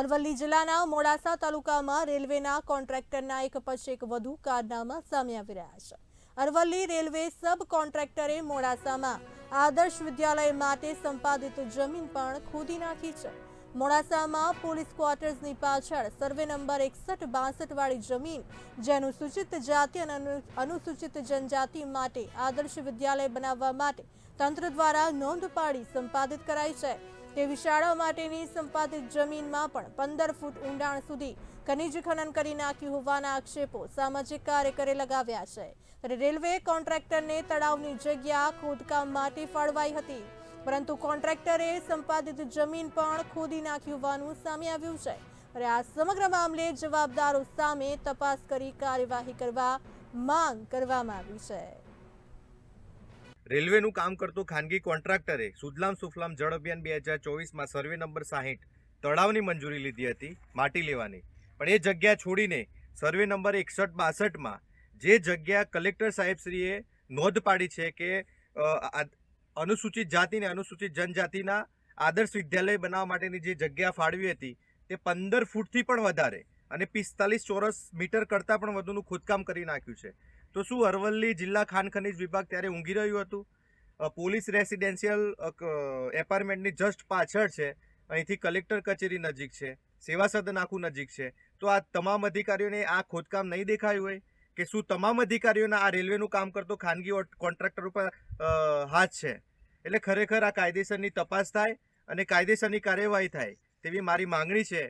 અરવલ્લી જિલ્લાના મોડાસા તાલુકામાં રેલવેના કોન્ટ્રાક્ટરના એક પછી એક વધુ કારનામા સામે આવી રહ્યા છે. અરવલ્લી રેલવે સબ કોન્ટ્રાક્ટરે મોડાસામાં આદર્શ વિદ્યાલય માટે સંપાદિત જમીન પણ ખોદી નાખી છે. મોડાસામાં પોલીસ ક્વાર્ટર્સની પાછળ સર્વે નંબર એકસઠ બાસઠ વાળી જમીન જે અનુસૂચિત જાતિ અને, અનુસૂચિત જનજાતિ માટે આદર્શ વિદ્યાલય બનાવવા માટે તંત્ર દ્વારા નોંધ પાડી સંપાદિત કરાઈ છે. તેવી શાળા માટેની સંપાદિત જમીનમાં પણ પંદર ફૂટ ઊંડાણ સુધી ખનિજ ખનન કરી નાખ્યું હોવાના આક્ષેપો સામાજિક કાર્યકરે લગાવ્યા છે. રેલવે કોન્ટ્રાક્ટરને તળાવની જગ્યા ખોદકામ માટે ફાળવાઈ હતી. પરંતુ કોન્ટ્રાક્ટરે સંપાદિત જમીન પણ ખોદી નાખી હોવાનું સામે આવ્યું છે. અને આ સમગ્ર મામલે જવાબદારો સામે તપાસ કરી કાર્યવાહી કરવા માંગ કરવામાં આવી છે. રેલવેનું કામ કરતું ખાનગી કોન્ટ્રાક્ટરે સુજલામ સુફલામ જળ અભિયાન બે હજાર ચોવીસમાં સર્વે નંબર સાહીઠ તળાવની મંજૂરી લીધી હતી, માટી લેવાની. પણ એ જગ્યા છોડીને સર્વે નંબર એકસઠ બાસઠમાં જે જગ્યા કલેક્ટર સાહેબશ્રીએ નોંધ પાડી છે કે અનુસૂચિત જાતિને અનુસૂચિત જનજાતિના આદર્શ વિદ્યાલય બનાવવા માટેની જે જગ્યા ફાળવી હતી, તે પંદર ફૂટથી પણ વધારે અને પિસ્તાલીસ ચોરસ મીટર કરતાં પણ વધુનું ખોદકામ કરી નાખ્યું છે. તો શું અરવલ્લી જિલ્લા ખાન ખનીજ વિભાગ ત્યારે ઊંઘી રહ્યું હતું? પોલીસ રેસિડેન્શિયલ એપાર્ટમેન્ટની જસ્ટ પાછળ છે. અહીંથી કલેક્ટર કચેરી નજીક છે. સેવા સદન આખું નજીક છે. તો આ તમામ અધિકારીઓને આ ખોદકામ નહીં દેખાયું હોય? કે શું તમામ અધિકારીઓના આ રેલવેનું કામ કરતો ખાનગી કોન્ટ્રાક્ટર ઉપર હાથ છે? એટલે ખરેખર આ કાયદેસરની તપાસ થાય અને કાયદેસરની કાર્યવાહી થાય તેવી મારી માંગણી છે.